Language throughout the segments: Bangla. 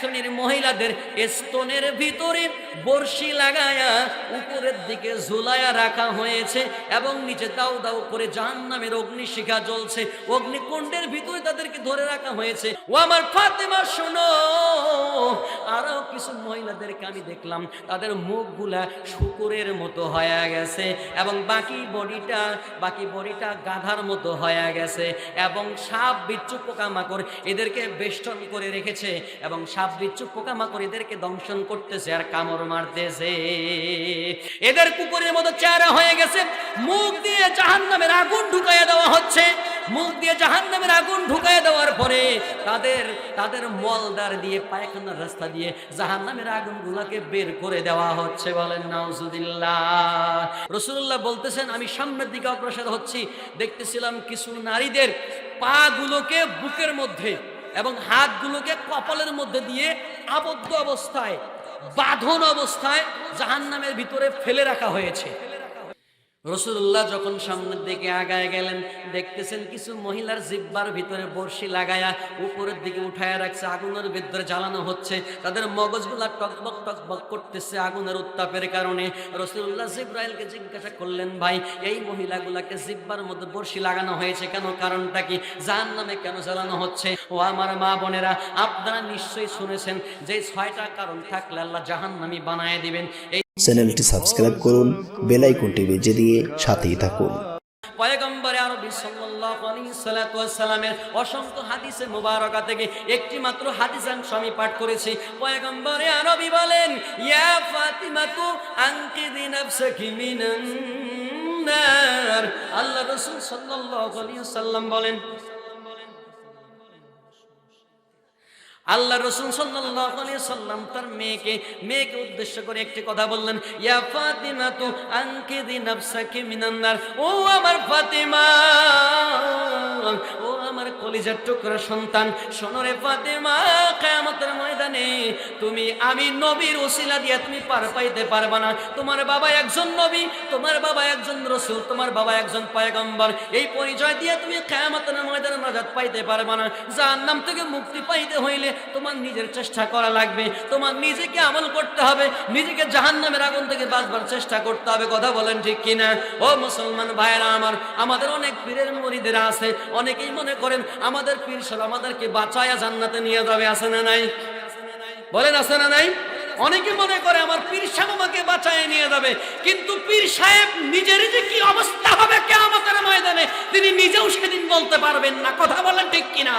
শ্রেণির মহিলাদের স্তনের ভিতরে বর্ষি লাগায়া উপরের দিকে ঝুলায়া রাখা হয়েছে এবং নিচে দাউ দাউ করে জাহান্নামের অগ্নিশিখা জ্বলছে। অগ্নিকুণ্ডের ভিতরে তাদেরকে ধরে রাখা হয়েছে। ও আমার ফাতেমা, শোনো। আরও কিছু মহিলাদেরকে আমি দেখলাম, তাদের মুখগুলা শুকুরের মতো হয়ে গেছে এবং বাকি বডিটা বাকি বডিটা গাধার মতো হয়ে গেছে এবং সাপ, বিচ্ছু পোকামাকড় এদেরকে বেষ্টন করে রেখেছে এবং সাপ বিচ্ছু পোকামাকড় এদেরকে দংশন করতেছে আর কামড় মারতেছে। এদের কুকুরের মতো চেহারা হয়ে গেছে। মুখ দিয়ে জাহান্নামের আগুন ঢুকাইয়া দেওয়া হচ্ছে। মুখ দিয়ে জাহান্নামের আগুন ঢুকাইয়া দেওয়ার পরে তাদের তাদের মলদার দিয়ে, পায়খানার রাস্তা দিয়ে জাহান্নামের আগুনগুলোকে বের করে দেওয়া হচ্ছে বলেন, নাউজুবিল্লাহ। রসুল্লাহ বলতেছেন, আমি সামনের দিকে অগ্রসর হচ্ছি। দেখতেছিলাম কিছু নারীদের পা গুলোকে বুকের মধ্যে এবং হাতগুলোকে কপালের মধ্যে দিয়ে আবদ্ধ অবস্থায় বাঁধন অবস্থায় জাহান্নামের ভিতরে ফেলে রাখা হয়েছে। রসুল্লাহ যখন সামনের দিকে আগায় গেলেন, দেখতেছেন কিছু মহিলার জিব্বার ভিতরে বর্ষি লাগায়া উপরের দিকে উঠায় রাখছে, আগুনের ভিতরে জ্বালানো হচ্ছে। তাদের মগজগুলা টকবক টকবক করতেছে আগুনের উত্তাপের কারণে। রসুল্লাহ জিব্রাইলকে জিজ্ঞাসা করলেন, ভাই, এই মহিলাগুলাকে জিব্বার মধ্যে বর্ষি লাগানো হয়েছে কেন? কারণটা কি? জাহান নামে কেন জ্বালানো হচ্ছে? ও আমার মা বোনেরা, আপনারা নিশ্চয়ই শুনেছেন, যে ছয়টা কারণ থাকলে আল্লাহ জাহান নামি বানায় দিবেন। এই চ্যানেলটি সাবস্ক্রাইব করুন, বেল আইকনটি বেজে দিয়ে সাথেই থাকুন। আরবি সাল্লাল্লাহু আলাইহি সাল্লাতু অসংখ্য হাদিসে মুবারকা থেকে একটি মাত্র হাদিসাংশ আমি পাঠ করেছি। পয়গম্বরে আরবি বলেন, ইয়া ফাতিমাতু আনকিদি নাফসাকি মিনান নার। আল্লাহ রাসূল সাল্লাল্লাহু আলাইহি সাল্লাম বলেন আল্লাহ রসুল সাল্লাম তার মেয়েকে মেয়েকে উদ্দেশ্য করে একটি কথা বললেন, ইয়া ফাতিমা তো আনকিদি দিন মিনান নার। ও আমার ফাতিমা, ও আমার কলিজার টুকরা সন্তান। শোনো রে ফাতিমা, কিয়ামতের ময়দানে তুমি আমি নবীর ওসিলা দিয়ে তুমি পার পাইতে পারবা না। তোমার বাবা একজন নবী, তোমার বাবা একজন রসুল, তোমার বাবা একজন পয়গম্বর। এই পরিচয় দিয়ে তুমি কিয়ামতের ময়দানে নাজাত পাইতে পারবা না। জাহান্নাম থেকে মুক্তি পাইতে হইলে তোমার নিজের চেষ্টা করা লাগবে। তোমার নিজেকে আমল করতে হবে। নিজেকে জাহান্নামের আগুন থেকে বাঁচবার চেষ্টা করতে হবে। কথা বলেন ঠিক কিনা? ও মুসলমান ভাইরা আমার, আমাদের অনেক পীরের মরিদেরা আছে। অনেকেই মনে করেন, আমাদের পীর সাহেব আমাদেরকে বাঁচায়া জান্নাতে নিয়ে যাবে, আছে না নাই? বলেন, আছে না নাই? অনেকে মনে করে আমার পীর সাহেব আমাকে বাঁচায় নিয়ে যাবে, কিন্তু পীর সাহেব নিজের যে কি অবস্থা হবে কেমতের ময়দানে, তিনি নিজেও সেদিন বলতে পারবেন না, কথা বলেন ঠিক কিনা?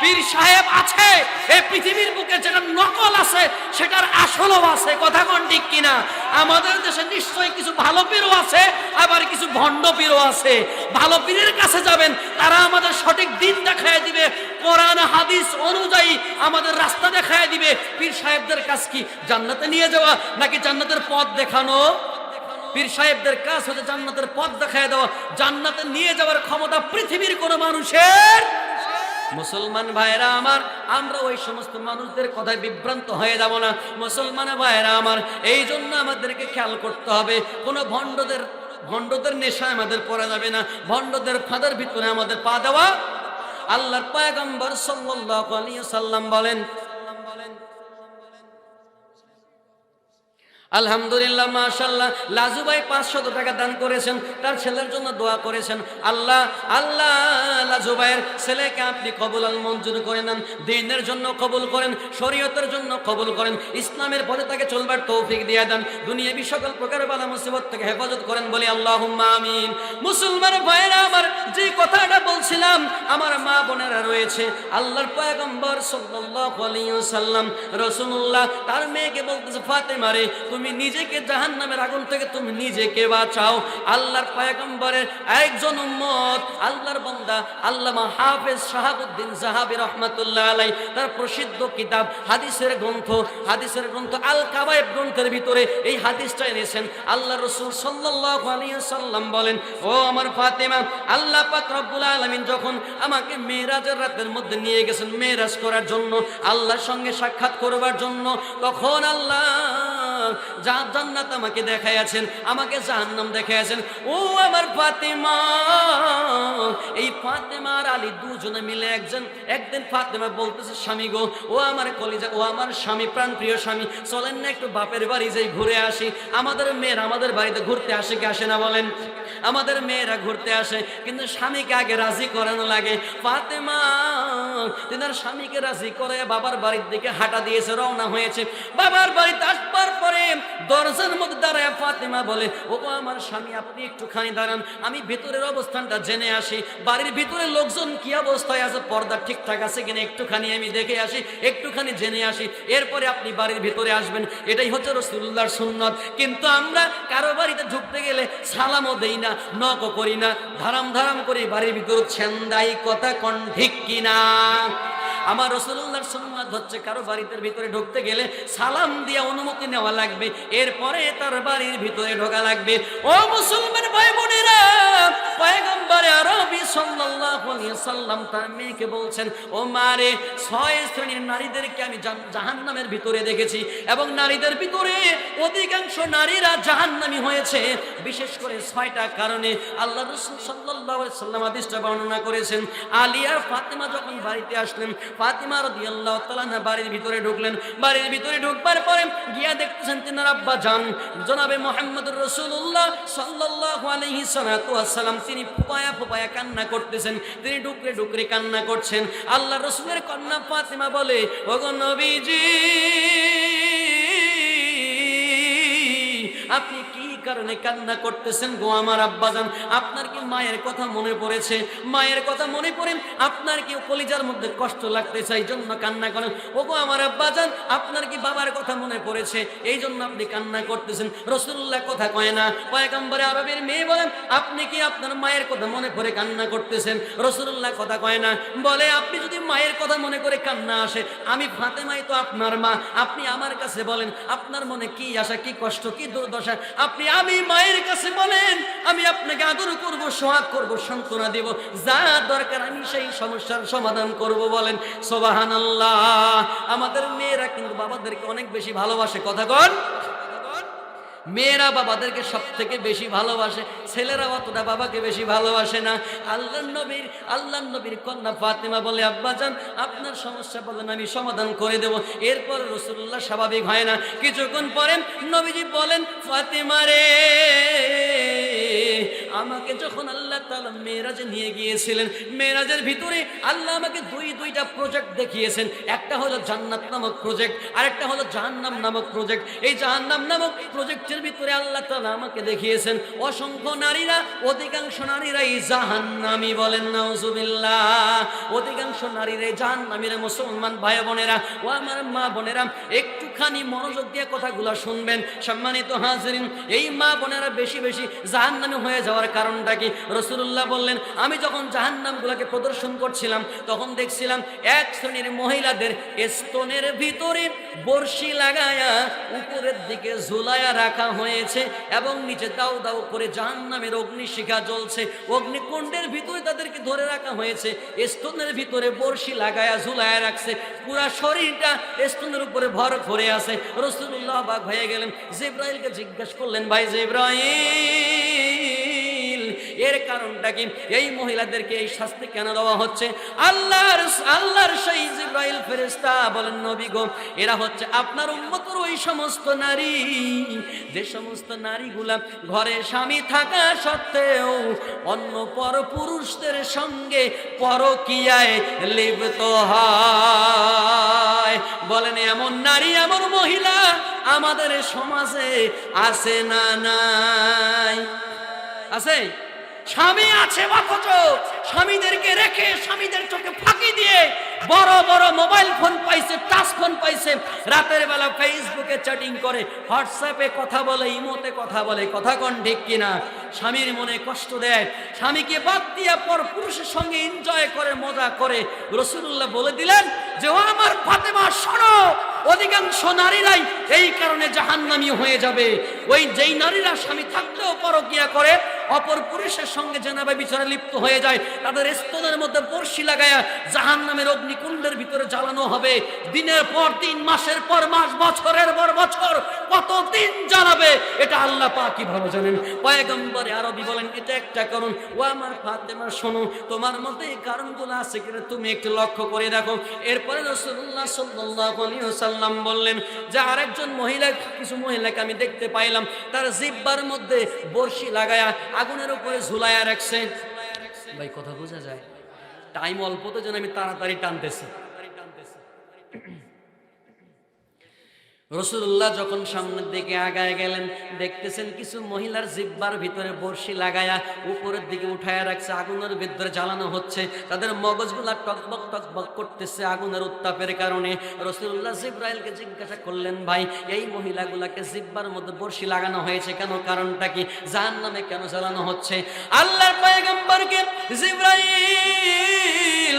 পীর সাহেব আছে এই পৃথিবীর বুকে যেটা নকল আছে, সেটার আসলও আছে। কথা কোন ঠিক কিনা? আমাদের দেশে নিশ্চয়ই কিছু ভালো পীরও আছে, আবার কিছু ভণ্ড পীরও আছে। ভালো পীরের কাছে যাবেন, তারা আমাদের সঠিক দিন দেখায় দিবে, কোরআন, হাদিস অনুযায়ী আমাদের রাস্তা দেখায় দিবে। পীর সাহেবদের কাজ কি, জান্নাতে নিয়ে যাওয়া নাকি জান্নাতের পথ দেখানো? পীর সাহেবদের কাজ হচ্ছে জান্নাতের পথ দেখায় দেওয়া। জান্নাতে নিয়ে যাওয়ার ক্ষমতা পৃথিবীর কোনো মানুষের মুসলমান ভাইরা আমার, আমরা ওই সমস্ত মানুষদের কথায় বিভ্রান্ত হয়ে যাব না। মুসলমান ভাইরা আমার, এই জন্য আমাদেরকে খেয়াল করতে হবে, কোনো ভণ্ডদের ভণ্ডদের নেশা আমাদের পড়া যাবে না, ভণ্ডদের ফাঁদের ভিতরে আমাদের পা দেওয়া। আল্লাহর পায়গম্বর সাল্লাল্লাহু আলাইহি সাল্লাম বলেন আলহামদুলিল্লাহ মাশাল্লাহ লাজু ভাই পাঁচশত টাকা দান করেছেন, তার ছেলের জন্য দোয়া করেছেন। আল্লাহ আল্লাহ, লাজু ভাইয়ের ছেলেকে আপনি কবুল আল মঞ্জুর করে নেন, দিনের জন্য কবুল করেন, শরীয়তের জন্য কবুল করেন, ইসলামের পথে তাকে চলবার তৌফিক দিয়ে দেন, দুনিয়াবি সকল প্রকার বাধা মুসিবত থেকে হেফাজত করেন বলে আল্লাহ আমিন। মুসলমান ভাইয়েরা, আমার যে কথাটা বলছিলাম, আমার মা বোনেরা রয়েছে, আল্লাহর পয়গম্বর সাল্লাল্লাহু আলাইহি সাল্লাম রাসূলুল্লাহ, তার মেয়েকে বলতেছে, ফাতেমা রে তুমি নিজেকে জাহান্নামের আগুন থেকে তুমি নিজেকে বাঁচাও। আল্লাহর পয়গম্বরের একজন উম্মত, আল্লাহর বান্দা আল্লামা হাফেজ শাহাবুদ্দিন জাহাবি রহমাতুল্লাহ আলাই তার প্রসিদ্ধ কিতাব, হাদিসের গ্রন্থ হাদিসের গ্রন্থ আল কাবায়েব গ্রন্থের ভিতরে এই হাদিসটা এনেছেন। আল্লাহ রসুল সাল্লাল্লাহু আলাইহি সাল্লাম বলেন, ও আমার ফাতেমা, আল্লাহ পাক রব্বুল আলামিন যখন আমাকে মেরাজের রাতের মধ্যে নিয়ে গেছেন মেরাজ করার জন্য, আল্লাহর সঙ্গে সাক্ষাৎ করবার জন্য, তখন আল্লাহ যা জান্নাত আমাকে দেখাইয়াছেন, আমাকে জাহান্নাম দেখাইয়াছেন। ও আমার ফাতেমা, এই ফাতেমা আর আলী দুজনে মিলে একজন, একদিন ফাতেমা বলতেছে, স্বামী গো, ও আমার কলিজা, ও আমার স্বামী প্রাণ প্রিয় স্বামী, চলেন না একটু বাপের বাড়ি যাই, ঘুরে আসি। আমাদের মেয়েরা আমাদের বাড়িতে ঘুরতে আসে কি আসে না বলেন? আমাদের মেয়েরা ঘুরতে আসে, কিন্তু স্বামীকে আগে রাজি করানো লাগে। ফাতেমা, তিনার স্বামীকে রাজি করে বাবার বাড়ির দিকে হাঁটা দিয়েছে, রওনা হয়েছে। বাবার বাড়িতে আসবার পরে দরজার মধ্যে দাঁড়ায় ফাতেমা বলে, ও আমার স্বামী, আপনি একটুখানি দাঁড়ান। আমি ভেতরের অবস্থানটা জেনে আসি। বাড়ির ভিতরে লোকজন কি অবস্থায় আছে? পর্দা ঠিকঠাক আছে কিনা একটুখানি আমি দেখে আসি, একটুখানি জেনে আসি। এরপরে আপনি বাড়ির ভিতরে আসবেন। এটাই হচ্ছে রসুল্লাহর সুন্নত। কিন্তু আমরা কারও বাড়িতে ঢুকতে গেলে সালামও দেই না নকও করি না। ধারাম ধারাম করে বাড়ির ভিতর ছেন্দাই কথা কন, ঠিক কিনা? আমার রসুল্লাহর সুন্নাত হচ্ছে কারও বাড়িতে ভিতরে ঢুকতে গেলে সালাম দিয়ে অনুমতি নেওয়া লাগবে, এরপরে তার বাড়ির ভিতরে ঢোকা লাগবে। ও মুসলমান ভাই বোনেরা বর্ণনা করেছেন আলিয়া ফাতেমা যখন বাড়িতে আসলেন, ফাতিমা রাদিয়াল্লাহু তাআলা বাড়ির ভিতরে ঢুকলেন। বাড়ির ভিতরে ঢুকবার পরে গিয়া দেখতেছেন তিনার আব্বা জান জনাবে মুহাম্মদুর রাসূলুল্লাহ সাল্লাল্লাহু আলাইহি ওয়াসসালাম তিনি ফুপায়া ফুপায়া কান্না করতেছেন। তিনি ডুকরে ডুকরে কান্না করছেন। আল্লাহ রসুলের কন্যা ফাতেমা বলে, ওগো আপনি কারণে কান্না করতেছেন গো আমার আব্বাজান। আপনার কি মায়ের কথা মনে পড়েছে? মায়ের কথা মনে পড়ে আপনার কি কলিজার মধ্যে কষ্ট লাগতে চাই জন্য কান্না করেন। ও গো আমার আব্বাজান, আপনার কি বাবার কথা মনে পড়েছে? এই জন্য আপনি কান্না করতেছেন। রসুল্লাহ কথা কয় না। পয়গম্বরে আরবের মেয়ে বলেন, আপনি কি আপনার মায়ের কথা মনে করে কান্না করতেছেন? রসুল্লাহ কথা কয় না। বলে, আপনি যদি মায়ের কথা মনে করে কান্না আসে, আমি ফাতেমাই তো আপনার মা। আপনি আমার কাছে বলেন, আপনার মনে কি আশা, কি কষ্ট, কি দুর্দশা? আপনি আমি মায়ের কাছে বলেন, আমি আপনাকে আদর করব, সোহাগ করব, সান্ত্বনা দেব। যা দরকার আমি সেই সমস্যার সমাধান করব বলেন। সোবাহান আল্লাহ আমাদের মেয়েরা কিন্তু বাবাদেরকে অনেক বেশি ভালোবাসে, কথা কন। মেয়েরা বাবাদেরকে সব থেকে বেশি ভালোবাসে, ছেলেরা অতটা বাবাকে বেশি ভালোবাসে না। আল্লাহ নবীর আল্লাহ নবীর কন্যা ফাতেমা বলে আব্বাজান আপনার সমস্যা বলেন, আমি সমাধান করে দেব। এরপর রসুল্লাহ স্বাভাবিক হয় না। কিছুক্ষণ পরে নবীজি বলেন, ফাতেমা রে, আমাকে যখন আল্লাহ তাআলা মেরাজে নিয়ে গিয়েছিলেন মেরাজের ভিতরে আল্লাহ আমাকে দুই, দুইটা প্রজেক্ট দেখিয়েছেন। একটা হলো জান্নাত নামক প্রজেক্ট আরেকটা হলো জাহান্নাম নামক প্রজেক্ট এই জাহান্নাম নামক প্রজেক্টের ভিতরে আল্লাহ তালা আমাকে দেখিয়েছেন, অসংখ্য নারীরা, অধিকাংশ নারীরা এই নামি বলেন, নাউজুবিল্লাহ। অধিকাংশ নারীরা জাহান জাহান্নামীরা, মুসলমান ভাই বোনেরা ও আমার মা বোনেরা একটুখানি মনোযোগ দিয়ে কথাগুলো শুনবেন। সম্মানিত হাজিরিন, এই মা বোনেরা বেশি বেশি জাহান্নামী হয়ে যাওয়ার কারণটা কি? রসুল্লাহ বললেন, আমি যখন জাহান্নামগুলোকে প্রদর্শন করছিলাম, তখন দেখছিলাম এক শ্রেণির মহিলাদের স্তনের ভিতরে বর্ষি লাগায়া উপরের দিকে ঝুলায়া রাখা হয়েছে এবং নিচে দাও দাও করে জাহান্নামের অগ্নিশিখা জ্বলছে। অগ্নিকুণ্ডের ভিতরে তাদেরকে ধরে রাখা হয়েছে, স্তনের ভিতরে বর্ষি লাগায়া ঝুলায়া রাখছে। পুরা শরীরটা স্তনের উপরে ভর করে আছে রসুল্লাহ বাঘ হয়ে গেলেন জিব্রাইলকে জিজ্ঞাসা করলেন ভাই জিব্রাইল এর কারণটা কি? এই মহিলাদেরকে এই শাস্তি কেন দেওয়া হচ্ছে? আল্লাহর আল্লাহর সেই জিব্রাইল ফেরেশতা বলেন, নবী গো, এরা হচ্ছে আপনার উম্মতর ওই সমস্ত নারী। যে সমস্ত নারীগুলা ঘরে স্বামী থাকা সত্ত্বেও অন্য পর পুরুষদের সঙ্গে পরকিয়ায় লিপ্ত হয়। বলেন, এমন নারী, এমন মহিলা আমাদের সমাজে আছে না নাই? আছে? স্বামী আছে অথচ স্বামীদেরকে রেখে স্বামীদের চোখে ফাঁকি দিয়ে বড় বড় মোবাইল ফোন পাইছে, টাচ ফোন পাইছে, রাতের বেলা ফেসবুকে চ্যাটিং করে হোয়াটসঅ্যাপে কথা বলে, ইমোতে কথা বলে, কথা কন ঠিক কিনা? স্বামীর মনে কষ্ট দেয়, স্বামীকে বাদ দিয়া পর পুরুষের সঙ্গে এনজয় করে, মজা করে, রসুল্লাহ বলে দিলেন যে, ও আমার ফাতেমা, শোনো, অধিকাংশ নারীরাই এই কারণে জাহান্নামী হয়ে যাবে। ওই যেই নারীরা স্বামী থাকলেও পরকিয়া করে অপর পুরুষের সঙ্গে জেনাবে বিচারে লিপ্ত হয়ে যায়। তাদের স্তনের মধ্যে বর্ষি লাগায়া জাহান নামের অগ্নিকুণ্ডের ভিতরে জ্বালানো হবে। দিনের পর দিন, মাসের পর মাস, বছরের পর বছর কতদিন জ্বালাবে, এটা আল্লাহ পাকই ভালো জানেন? পয়গম্বরে আরবি বলেন, এটা একটা কারণ। ও আমার ফাতেমা, শোনো, তোমার মধ্যে এই কারণগুলো আছে কিনা তুমি একটু লক্ষ্য করে দেখো। এরপরে আলাইহি ওয়াসাল্লাম বললেন যে, আরেকজন মহিলা, কিছু মহিলাকে আমি দেখতে পাইলাম। তার জিব্বার মধ্যে বর্ষি লাগায়া আগুনের উপরে ঝুলাইয়া রাখছে। ভাই, কথা বোঝা যায়? টাইম অল্প তো যেন আমি তাড়াতাড়ি টানতেছি। রসুল্লাহ যখন সামনের দিকে আগায় গেলেন, দেখতেছেন কিছু মহিলার জিব্বার ভিতরে বর্ষি লাগায়া উপরের দিকে উঠায়া রাখছে, আগুনের ভিতরে জ্বালানো হচ্ছে। তাদের মগজগুলা টকবক টকবক করতেছে আগুনের উত্তাপের কারণে। রসুল্লাহ জিব্রাইলকে জিজ্ঞাসা করলেন, ভাই, এই মহিলাগুলাকে জিব্বার মধ্যে বর্ষি লাগানো হয়েছে কেন? কারণটা কি? জাহান নামে কেন জ্বালানো হচ্ছে? পয়গম্বরকে জিব্রাইল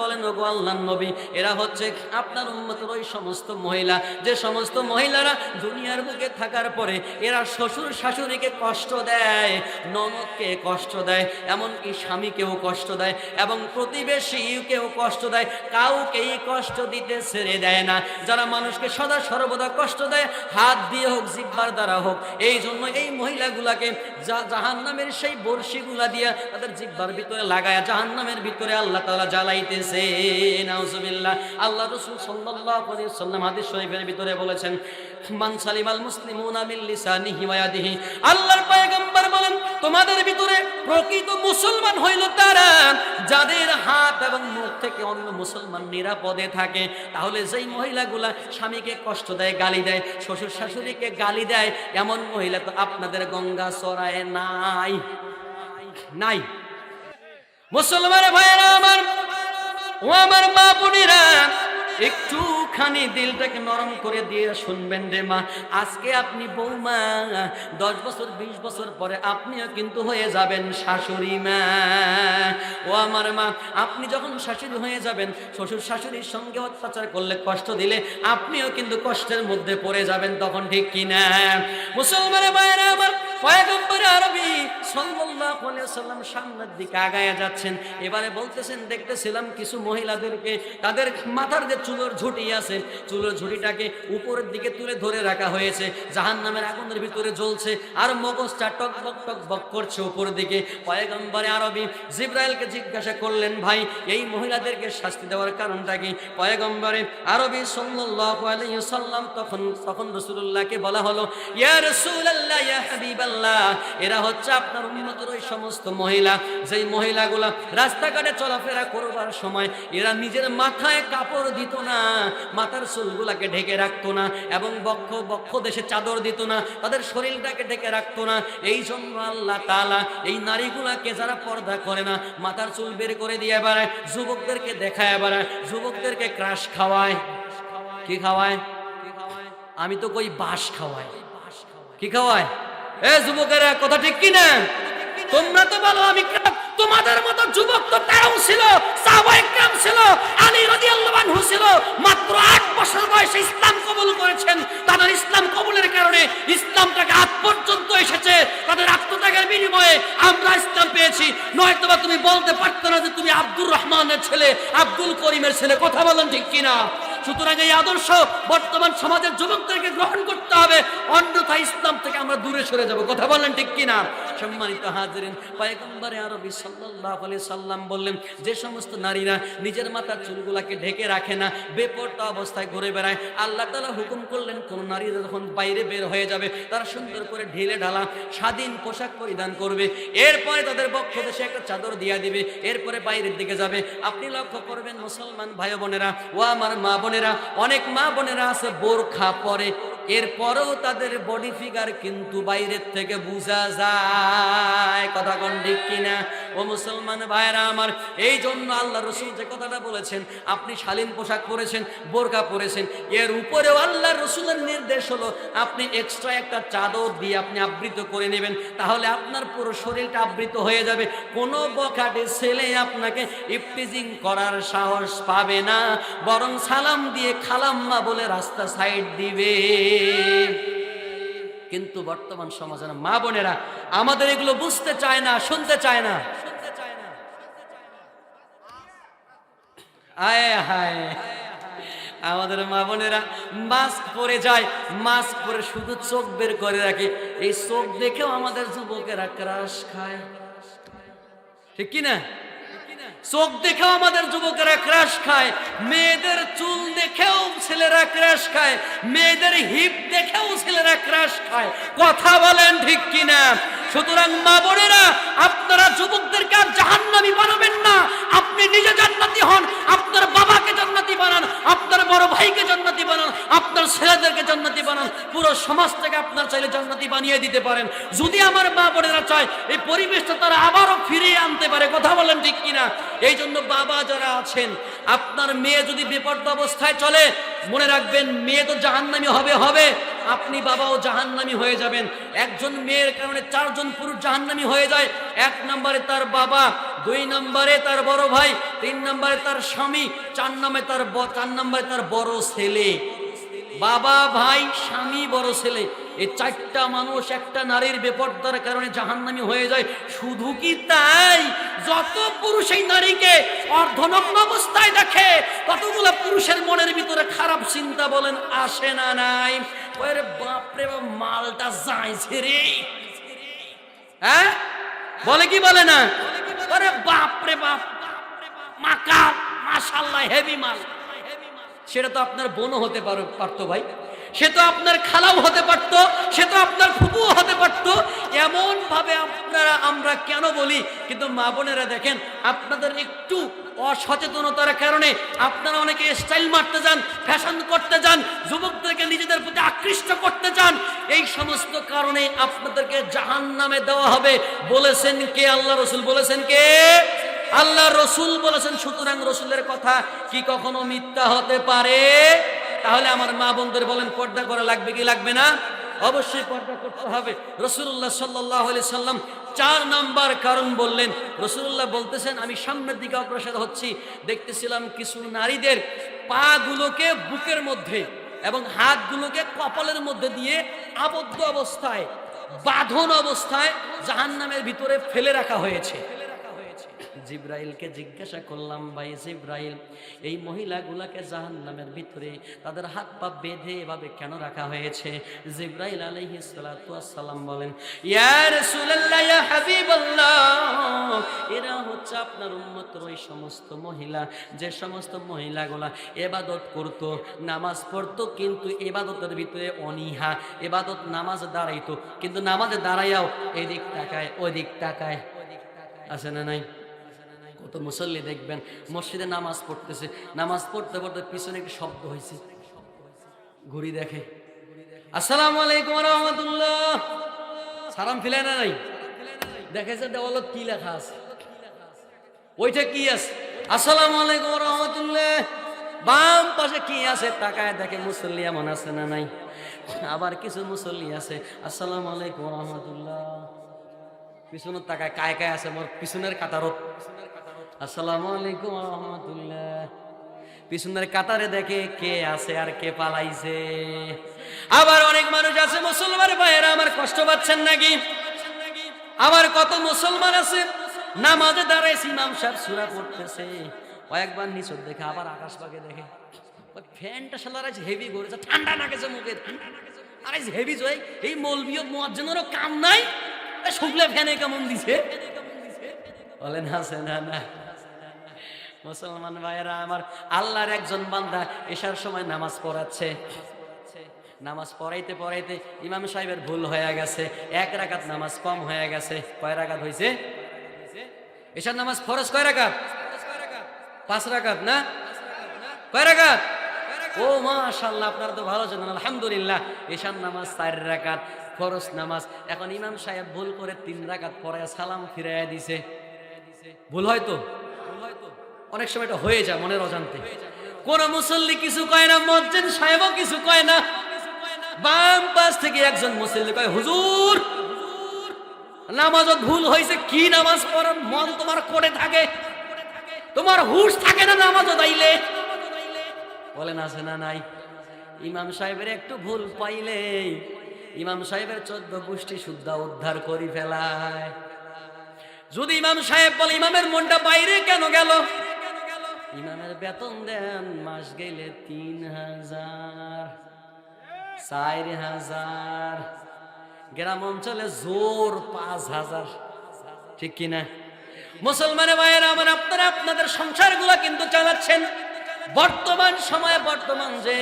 বলেন, ওগো আল্লাহর নবী, এরা হচ্ছে আপনার উম্মতের ওই সমস্ত মহিলা, যে সমস্ত মহিলারা দুনিয়ার বুকে থাকার পরে এরা শ্বশুর শাশুড়িকে কষ্ট দেয়, ননদকে কষ্ট দেয়, এমনকি স্বামীকেও কষ্ট দেয় এবং প্রতিবেশীকেও কষ্ট দেয়, কাউকেই কষ্ট দিতে ছেড়ে দেয় না। যারা মানুষকে সদা সর্বদা কষ্ট দেয়, হাত দিয়ে হোক জিব্বার দ্বারা হোক, এই জন্য এই মহিলাগুলাকে জাহান নামের সেই বর্ষিগুলা দিয়া তাদের জিব্বার ভিতরে লাগায় জাহান নামের ভিতরে আল্লাহ তাআলা জ্বালাইতেছে নাউজুবিল্লাহ। আল্লাহ রাসূল আলাইহি সাল্লাম হাদিস শরীফের ভিতরে বলেছেন, মান সালিমাল মুসলিমুনা মিন লিসানিহি ওয়া ইয়াদিহি আল্লাহর পয়গম্বর বলেন, তোমাদের ভিতরে প্রকৃত মুসলমান হইল তারা, যাদের হাত এবং মুখ থেকে অন্য মুসলমান নিরাপদে থাকে। তাহলে যেই মহিলাগুলা স্বামীকে কষ্ট দেয়, গালি দেয় শ্বশুর শাশুড়িকে গালি দেয়, এমন মহিলা তো আপনাদের গঙ্গা সরায় নাই। নাই। মুসলমান ভাইয়েরা আমার, ও আমার মা বোনেরা একটুখানি দিলটাকে নরম করে দিয়ে শুনবেন রে মা, আজকে আপনি বৌমা, দশ বছর, বিশ বছর পরে আপনিও কিন্তু হয়ে যাবেন শাশুড়ি মা। ও আমার মা, আপনি যখন শাশুড়ি হয়ে যাবেন, শ্বশুর শাশুড়ির সঙ্গে অত্যাচার করলে কষ্ট দিলে আপনিও কিন্তু কষ্টের মধ্যে পড়ে যাবেন, তখন ঠিক কিনা? মুসলমানের মায়েরা আমার আগুনের ভিতরে জ্বলছে আর মগজটা টকবক টকবক করছে উপরের দিকে। পয়গম্বরে আরবি জিব্রাইলকে জিজ্ঞাসা করলেন, ভাই, এই মহিলাদেরকে শাস্তি দেওয়ার কারণটা কি? পয়গম্বরে আরবি সাল্লাল্লাহু আলাইহি তখন তখন রাসূলুল্লাহকে বলা হলো, ইয়া হাবিবাল্লাহ এরা হচ্ছে আপনার উন্নতের ওই সমস্ত মহিলা। যেই মহিলাগুলা রাস্তাঘাটে চলাফেরা করবার সময় এরা নিজের মাথায় কাপড় দিত না, মাথার চুলগুলাকে ঢেকে রাখতো না এবং বক্ষ বক্ষ দেশে চাদর দিত না, তাদের শরীরটাকে ঢেকে রাখতো না। এই জন্য আল্লাহ তাআলা এই নারীগুলাকে যারা পর্দা করে না, মাথার চুল বের করে দিয়ে বেড়ায় যুবকদেরকে দেখায় বেড়ায় যুবকদেরকে ক্রাশ খাওয়ায়। কি খাওয়ায়? আমি তো কই বাস খাওয়াই। কি খাওয়ায়? তোমাদের মতো যুবক তো তারাও মাত্র 8 বছর বয়সে ইসলাম কবুল করেছেন। তাদের ইসলাম কবুলের কারণে ইসলামটাকে আজ পর্যন্ত এসেছে। তাদের আত্মত্যাগের বিনিময়ে আমরা ইসলাম পেয়েছি। নয়তো বা তুমি বলতে পারত না যে তুমি আব্দুর রহমানের ছেলে, আব্দুল করিমের ছেলে। কথা বলেন ঠিক কিনা সুতরাং এই আদর্শ বর্তমান সমাজের যুবকদেরকে গ্রহণ করতে হবে। অন্যথা ইসলাম থেকে আমরা দূরে সরে যাব। কথা বলেন ঠিক কিনা? সম্মানিত হাজিরিন, পয়গম্বরে আরবি আলাইহি সাল্লাম বললেন, যে সমস্ত নারীরা নিজের মাথার চুলগুলাকে ঢেকে রাখে না বেপরতা অবস্থায় ঘুরে বেড়ায়, আল্লাহ তাআলা হুকুম করলেন, কোন নারীরা যখন বাইরে বের হয়ে যাবে, তারা সুন্দর করে ঢেলে ঢালা, স্বাধীন পোশাক পরিধান করবে। এরপরে তাদের বক্ষ দেশে একটা চাদর দিয়া দিবে, এরপরে বাইরের দিকে যাবে। আপনি লক্ষ্য করবেন, মুসলমান ভাই বোনেরা ও আমার মা বোনেরা অনেক মা বোনেরা আছে বোরখা পরে এরপরেও তাদের বডি ফিগার কিন্তু বাইরের থেকে বোঝা যায়। কথা কোন ঠিক কিনা? ও মুসলমান ভাইরা আমার, এই জন্য আল্লাহ রসুল যে কথাটা বলেছেন, আপনি শালীন পোশাক পরেছেন, বোরকা পরেছেন, এর উপরেও আল্লাহ রসুলের নির্দেশ হলো, আপনি এক্সট্রা একটা চাদর দিয়ে আপনি আবৃত করে নেবেন, তাহলে আপনার পুরো শরীরটা আবৃত হয়ে যাবে। কোনো বখাটে ছেলে আপনাকে ইফটিজিং করার সাহস পাবে না, বরং সালাম দিয়ে খালাম্মা বলে রাস্তা সাইড দিবে। কিন্তু বর্তমান সমাজের মা বোনেরা, আমাদের এগুলো বুঝতে চায় না, শুনতে চায় না। আয়, হায়। আমাদের মা বোনেরা মাস্ক পরে যায় মাস্ক পরে শুধু চোখ বের করে রাখে। এই চোখ দেখেও আমাদের যুবকেরা ক্রাশ খায়। ঠিক কি না চোখ দেখেও আমাদের যুবকেরা ক্রাশ খায়, মেয়েদের চুল দেখেও ছেলেরা ক্রাশ খায়, মেয়েদের হিপ দেখেও ছেলেরা ক্রাশ খায়। কথা বলেন ঠিক কিনা? সুতরাং, মা বোনেরা, আপনারা যুবকদেরকে আর জাহান্নামি বানাবেন না। আপনি নিজে জান্নাতি হন, আপনার বাবাকে জান্নাতি বানান, আপনার বড় ভাইকে জান্নাতি বানান, আপনার ছেলেদেরকে জান্নাতি বানান। পুরো সমাজটাকে আপনার চাইলে জান্নাতি বানিয়ে দিতে পারেন। যদি আমার মা বোনেরা চায়, এই পরিবেশটা তারা আবারও ফিরিয়ে আনতে পারে। কথা বলেন ঠিক কিনা? এই জন্য বাবা যারা আছেন, আপনার মেয়ে যদি বিপদ অবস্থায় চলে, মনে রাখবেন, মেয়ে তো জাহান্নামি হবে হবে। আপনি বাবাও জাহান্নামি হয়ে যাবেন। একজন মেয়ের কারণে চারজন পুরুষ জাহান্নামি হয়ে যায়। এক নম্বরে তার বাবা, দুই নম্বরে তার বড় ভাই, তিন নম্বরে তার স্বামী, চার নম্বরে তার চার নম্বরে তার বড় ছেলে। বাবা, ভাই, স্বামী, বড় ছেলে এই চারটা মানুষ একটা নারীর বেপর্দার কারণে জাহান্নামি হয়ে যায়। শুধু কি তাই? যত পুরুষ এই নারীকে অর্ধনগ্ন অবস্থায় দেখে, ততগুলো পুরুষের মনের ভিতরে খারাপ চিন্তা বলেন, আসে না নাই। ওরে বাপরে বা মালটা যাইছে রে। হ্যাঁ? বলে কি বলে না? আরে বাপরে বাপ মাকা মাশাল্লাহ হেভি মাল। সেটা তো আপনার বোনও হতে পারো পারতো ভাই। সে তো আপনার খালাও হতে পারত, সে তো আপনার ফুপুও হতে পারত। এমন ভাবে আপনারা, আমরা কেন বলি? কিন্তু মা বোনেরা দেখেন, আপনাদের একটু অসচেতনতার কারণে আপনারা অনেকে স্টাইল মারতে যান ফ্যাশন করতে যান, যুবকদেরকে নিজেদের প্রতি আকৃষ্ট করতে চান এই সমস্ত কারণে আপনাদেরকে জাহান নামে দেওয়া হবে। বলেছেন কে? আল্লাহ রসুল বলেছেন কে? আল্লাহ রসুল বলেছেন। সুতরাং রসুলের কথা কি কখনো মিথ্যা হতে পারে? তাহলে আমার মা বোনদের বলেন, পর্দা করা লাগবে কি লাগবে না? অবশ্যই পর্দা করতে হবে। রসুল্লাহ সাল্লাহ আলি সাল্লাম চার নাম্বার কারণ বললেন। রসুল্লাহ বলতেছেন, আমি সামনের দিকে অগ্রসর হচ্ছি। দেখতেছিলাম কিছু নারীদের পা গুলোকে বুকের মধ্যে এবং হাতগুলোকে কপালের মধ্যে দিয়ে আবদ্ধ অবস্থায়, বাঁধন অবস্থায় জাহান্নামের ভিতরে ফেলে রাখা হয়েছে। জিব্রাইলকে জিজ্ঞাসা করলাম, ভাই জিব্রাইল, এই মহিলাগুলাকে জাহান্নামের ভিতরে তাদের হাত পা বেঁধে এভাবে কেন রাখা হয়েছে? জিব্রাইল সালাম বলেন এরা হচ্ছে আপনার উম্মতের ওই সমস্ত মহিলা। যে সমস্ত মহিলাগুলা এবাদত করত, নামাজ পড়তো, কিন্তু এবাদতের ভিতরে অনীহা, এবাদত নামাজ দাঁড়াইতো। কিন্তু নামাজে দাঁড়াইয়াও এদিক তাকায়, ওদিক তাকায়। আছে না নাই? কত মুসল্লি দেখবেন, মসজিদে নামাজ পড়তেছে। নামাজ পড়তে পড়তে পিছনে একটি শব্দ হয়েছে। ঘুরি দেখে। আসসালামু আলাইকুম রহমতুল্লাহ। সালাম ফিলে না নাই? দেখেছে দেওয়ালত কি লেখা আছে? ওইটা কি আছে? আসসালামু আলাইকুম রহমতুল্লাহ। বাম পাশে কি আছে? তাকায় দেখে মুসল্লি এমন আছে না নাই? আবার কিছু মুসল্লি আছে। আসসালামু আলাইকুম রহমতুল্লাহ। পিছনের তাকায় কায় কায় আছে, মোর পিছনের কাতারত। আসসালামু আলাইকুম রহমতুল্লাহ। পিছনের কাতারে দেখে কে আছে আর কে পালাইছে। আবার অনেক মানুষ আছে, মুসলমান ভাইয়েরা, আমার কষ্ট পাচ্ছেন নাকি? আবার কত মুসলমান আছে, নামাজে দাঁড়াইছে, ইমাম সাহেব সুরা পড়তেছে। কয়েকবার নিচর দেখে, আবার আকাশ পাকে দেখে। ফ্যানটা সালার আছে হেভি করেছে, ঠান্ডা নাকেছে মুখে। আরে হেভি জয়, এই মলবিও মোয়াজ্জেনেরও কাম নাই। শুকলে ফ্যানে কেমন দিছে? বলেন আছে না না মুসলমান ভাইয়েরা, আমার আল্লাহর একজন বান্দা এশার সময় নামাজ পড়াচ্ছে। নামাজ পড়াইতে পড়াইতে ইমাম সাহেবের ভুল হয়ে গেছে, এক রাকাত নামাজ কম হয়ে গেছে। কয় রাকাত হয়েছে এশার নামাজ ফরজ কয় রাকাত? পাঁচ রাকাত না? কয় রাকাত? ও মাশাল্লাহ আপনারা তো ভালো জানেন, আলহামদুলিল্লাহ। এশার নামাজ চার রাকাত, ফরজ নামাজ। এখন ইমাম সাহেব ভুল করে তিন রাকাত পরে সালাম ফিরাইয়া দিছে। ভুল হয়তো অনেক সময় এটা হয়ে যায় মনের অজান্তে। কোন মুসল্লি কিছু কয় না মজ্জেন সাহেবও কিছু কয় না। বাম পাশ থেকে একজন মুসল্লি কয়, হুজুর নামাজত ভুল হয়েছে, কি নামাজ পড়ার মন তোমার করে থাকে? তোমার হুশ থাকে না নামাজত আইলে বলেন আছে না নাই। ইমাম সাহেবের একটু ভুল পাইলেই ইমাম সাহেবের চোদ্দ গোষ্ঠী শুদ্ধা উদ্ধার করি ফেলায়। যদি ইমাম সাহেব বলে, ইমামের মনটা বাইরে কেন গেল? ইমামের বেতন দেন, মাস গেলে তিন হাজার, চার হাজার। গ্রাম অঞ্চলে জোর পাঁচ হাজার। ঠিক কিনা মুসলমানের ভাইয়েরা, আমার আপনারা আপনাদের সংসারগুলো কিন্তু চালাচ্ছেন। বর্তমান সময়ে, বর্তমান যে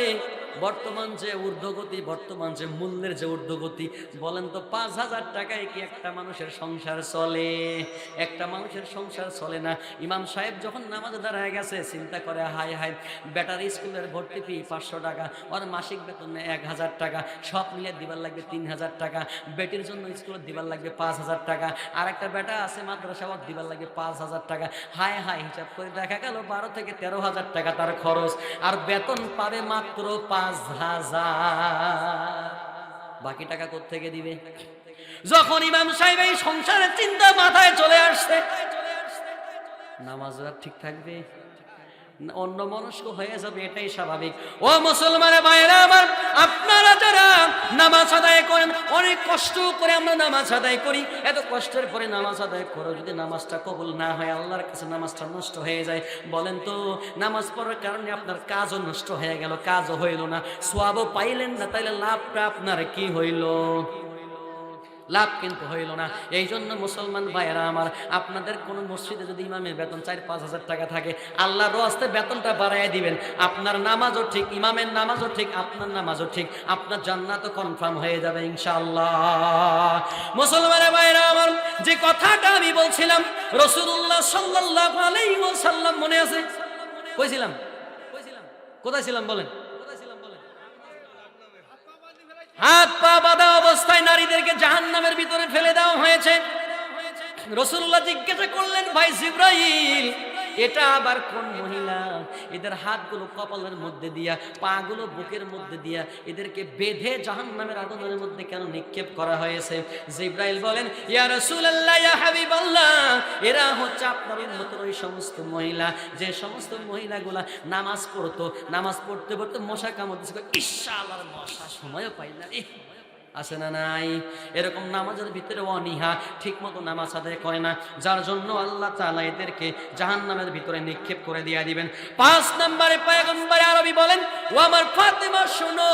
বর্তমান যে ঊর্ধ্বগতি, বর্তমান যে মূল্যের যে ঊর্ধ্বগতি, বলেন তো পাঁচ হাজার টাকায় কি একটা মানুষের সংসার চলে? একটা মানুষের সংসার চলে না। ইমাম সাহেব যখন নামাজে দাঁড়ায় গেছে, চিন্তা করে হাই হাই ব্যাটারি স্কুলের ভর্তি ফি পাঁচশো টাকা, ওর মাসিক বেতন এক হাজার টাকা, সব মিলে দিবার লাগবে তিন হাজার টাকা, বেটির জন্য স্কুলে দিবার লাগবে পাঁচ হাজার টাকা আর একটা বেটা আছে মাদ্রাসা দিবার লাগবে পাঁচ হাজার টাকা। হাই হাই হিসাব করে দেখা গেল, বারো থেকে তেরো হাজার টাকা তার খরচ, আর বেতন পাবে মাত্র পাঁচ হাজার। বাকি টাকা থেকে দিবে? যখন ইমাম সাহেব এই সংসারের চিন্তা মাথায় চলে আসছে, নামাজ ঠিক থাকবে? অন্য মনস্ক হয়ে যাবে, এটাই স্বাভাবিক। ও মুসলমানের ভাইরা আমার, আপনারা যারা নামাজ আদায় করেন, অনেক কষ্ট করে আমরা নামাজ আদায় করি। এত কষ্টের পরে নামাজ আদায় করো, যদি নামাজটা কবুল না হয়, আল্লাহর কাছে নামাজটা নষ্ট হয়ে যায়। বলেন তো, নামাজ পড়ার কারণে আপনার কাজও নষ্ট হয়ে গেল, কাজও হইল না। সোয়াবও পাইলেন না, তাইলে লাভটা আপনার কি হইল? লাভ কিন্তু হইল না। এই জন্য মুসলমান ভাইয়েরা আমার, আপনাদের কোন মসজিদে যদি ইমামের বেতন চার, পাঁচ হাজার টাকা থাকে, আল্লাহর রস্তে বেতনটা বাড়াইয়া দিবেন। আপনার নামাজও ঠিক, ইমামের নামাজও ঠিক, আপনার নামাজও ঠিক। আপনার জান্নাতও কনফার্ম হয়ে যাবে ইনশাআল্লাহ। মুসলমানের ভাইয়েরা আমার, যে কথাটা আমি বলছিলাম রসুল্লাহ সাল্লাহ আলাইহি ওয়াসাল্লাম মনে আছে? কইছিলাম। কোথায় ছিলাম বলেন? হাত পা বাঁধা অবস্থায় নারীদেরকে জাহান নামের ভিতরে ফেলে দেওয়া হয়েছে। রসুল্লাহ জিজ্ঞাসা করলেন, ভাই জিব্রাইল এটা আবার কোন মহিলা? এদের হাতগুলো কপালের মধ্যে দিয়া, পাগুলো বুকের মধ্যে দিয়া এদেরকে বেঁধে জাহান নামের আগুনের মধ্যে কেন নিক্ষেপ করা হয়েছে? জিব্রাইল বলেন, ইয়া রাসূলুল্লাহ, ইয়া হাবিবাল্লাহ। এরা হচ্ছে আপনার উন্নতর ওই সমস্ত মহিলা। যে সমস্ত মহিলাগুলা নামাজ পড়তো, নামাজ পড়তে পড়তে মশা কামড় দিচ্ছে ইশালার মশা সময়ও পাই না আছে না নাই? এরকম নামাজের ভিতরে অনিহা ঠিক মতো নামাজ আদায় করে না। যার জন্য আল্লাহ তালা এদেরকে জাহান নামের ভিতরে নিক্ষেপ করে দিয়ে দিবেন। পাঁচ নম্বরে পয়গম্বর আরবি বলেন ও আমার ফাতেমা, শোনো।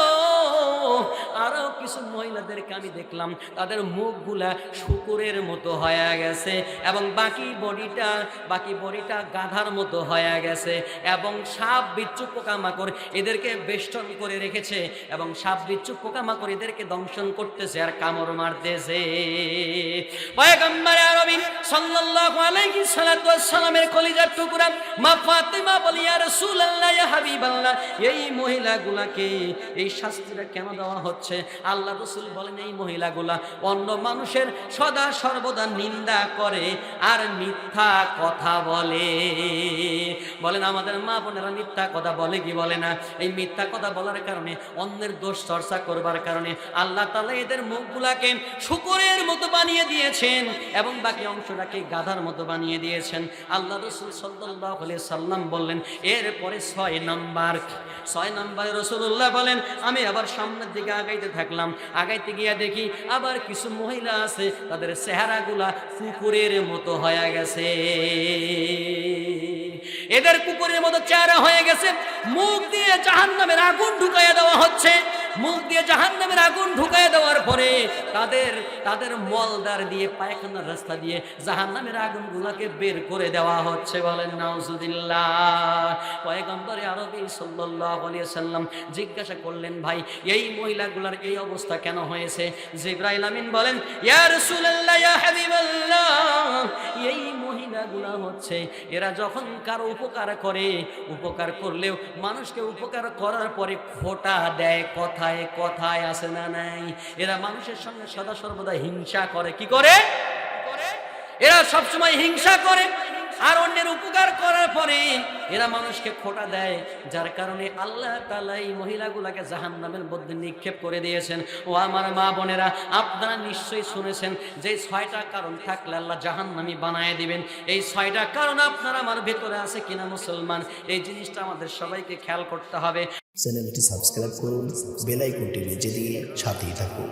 কিছু মহিলাদেরকে আমি দেখলাম, তাদের মুখগুলা শুকুরের মতো হয়ে গেছে এবং বাকি বডিটা বাকি বডিটা গাধার মতো হয়ে গেছে এবং সাপ বিচ্ছু পোকামাকড় এদেরকে বেষ্টন করে রেখেছে এবং সাপ বিচ্ছু পোকামাকড় এদেরকে দংশন করতেছে আর কামড় মারতেছে। পয়গম্বর আরবি সাল্লাল্লাহু এই মহিলাগুলাকে এই শাস্তিটা কেন দেওয়া হচ্ছে? আল্লাহ রসুল বলেন, এই মহিলাগুলা অন্য মানুষের সদা সর্বদা নিন্দা করে আর মিথ্যা কথা বলে। বলেন, আমাদের মা বোনেরা মিথ্যা কথা বলে কি বলে না? এই মিথ্যা কথা বলার কারণে, অন্যের দোষ চর্চা করবার কারণে আল্লাহ তালা এদের মুখগুলাকে শুকুরের মতো বানিয়ে দিয়েছেন এবং বাকি অংশটাকে গাধার মতো বানিয়ে দিয়েছেন। আল্লাহ রসুল সাল্লাহ সাল্লাম বললেন, এরপরে ছয় নাম্বার, ছয় নম্বরে রসুল্লাহ বলেন, আমি আবার সামনের দিকে আগাইতে থাকলাম। আগাইতে গিয়া দেখি আবার কিছু মহিলা আছে, তাদের চেহারাগুলা কুকুরের মতো হয়ে গেছে। এদের কুকুরের মতো চেহারা হয়ে গেছে। মুখ দিয়ে জাহান নামের আগুন ঢুকাইয়া দেওয়া হচ্ছে। মুখ দিয়ে জাহান নামের আগুন ঢুকাইয়া দেওয়ার পরে তাদের তাদের মলদার দিয়ে, পায়খানার রাস্তা দিয়ে জাহান নামের আগুন গুলাকে বের করে দেওয়া হচ্ছে বলেন আলাইহি সাল্লাম জিজ্ঞাসা করলেন, ভাই, এই মহিলাগুলার এই অবস্থা কেন হয়েছে? জিব্রাইল আমিন বলেন, ইয়া হাবিবাল্লাহ, এই মহিলাগুলা হচ্ছে, এরা যখন কারও উপকার করে, উপকার করলেও মানুষকে উপকার করার পরে খোটা দেয় কথায় কথায় আসে না নাই। এরা মানুষের সঙ্গে সদা সর্বদা হিংসা করে। কি করে? এরা সবসময় হিংসা করে। আর অন্যের উপকার করার পরে এরা মানুষকে খোটা দেয়, যার কারণে আল্লাহ তালা এই মহিলাগুলাকে জাহান নামের মধ্যে নিক্ষেপ করে দিয়েছেন। ও আমার মা বোনেরা, আপনারা নিশ্চয়ই শুনেছেন যে ছয়টা কারণ থাকলে আল্লাহ জাহান নামি বানায় দিবেন। এই ছয়টা কারণ আপনার আমার ভেতরে আছে কিনা মুসলমান, এই জিনিসটা আমাদের সবাইকে খেয়াল করতে হবে। চ্যানেলটি সাবস্ক্রাইব করুন বেল আইকনটি বেজে দিয়ে সাথেই থাকুন।